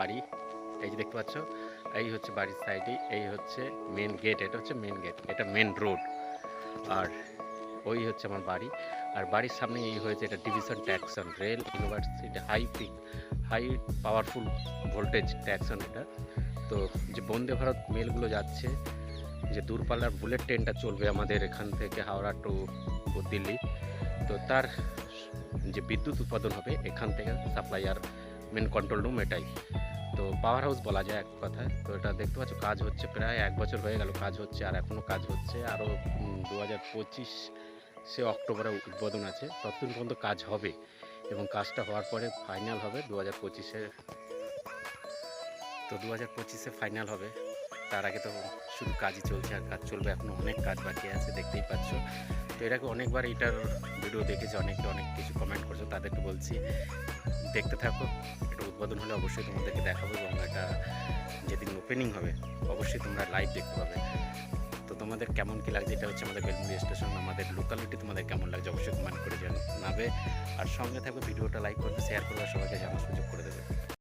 বাড়ি, এই যে দেখতে পাচ্ছ, এই হচ্ছে বাড়ির সাইডে এই হচ্ছে মেন গেট এটা হচ্ছে মেন গেট এটা মেন রোড আর ওই হচ্ছে আমার বাড়ি, আর বাড়ির সামনে এই হয়েছে এটা division traction rail university high peak high powerful voltage traction এটা, তো যে বন্দে ভারত মেলগুলো যাচ্ছে, যে দূরপাল্লার বুলেট ট্রেনটা চলবে আমাদের এখান থেকে হাওড়া টু দিল্লি, তো তার যে বিদ্যুৎ উৎপাদন হবে এখান থেকে সাপ্লাইয়ার মেন কন্ট্রোল রুম এটাই। তো পাওয়ার হাউস বলা যায় এক কথায় তো এটা দেখতে পাচ্ছ, কাজ হচ্ছে প্রায় এক বছর হয়ে গেল কাজ হচ্ছে, আর এখনও কাজ হচ্ছে। আরও দু হাজার পঁচিশ সে অক্টোবরে উদ্বোধন আছে। ততদিন পর্যন্ত কাজ হবে এবং কাজটা হওয়ার পরে ফাইনাল হবে দু হাজার পঁচিশে। তো দু হাজার পঁচিশে ফাইনাল হবে। তার আগে তো শুধু কাজই চলছে আর কাজ চলবে এখনও অনেক কাজ বাকি আছে, দেখতেই পাচ্ছ। তো এটাকে অনেকবার এটার ভিডিও দেখেছি, অনেকে অনেক কিছু কমেন্ট করছ, তাদেরকে বলছি, দেখতে থাকো। উদ্বোধন হলে অবশ্যই তোমাদেরকে দেখাবো এবং এটা যেদিন ওপেনিং হবে, অবশ্যই তোমরা লাইভ দেখতে পাবে। তো তোমাদের কেমন কী লাগছে? এটা হচ্ছে আমাদের বেলমুড়ি স্টেশন আমাদের লোকালিটি তোমাদের কেমন লাগছে? অবশ্যই কমেন্ট করে জানাবে। আর সঙ্গে থাকবে, ভিডিওটা লাইক করবে শেয়ার করবে, সবাইকে জানার সুযোগ করে দেবে।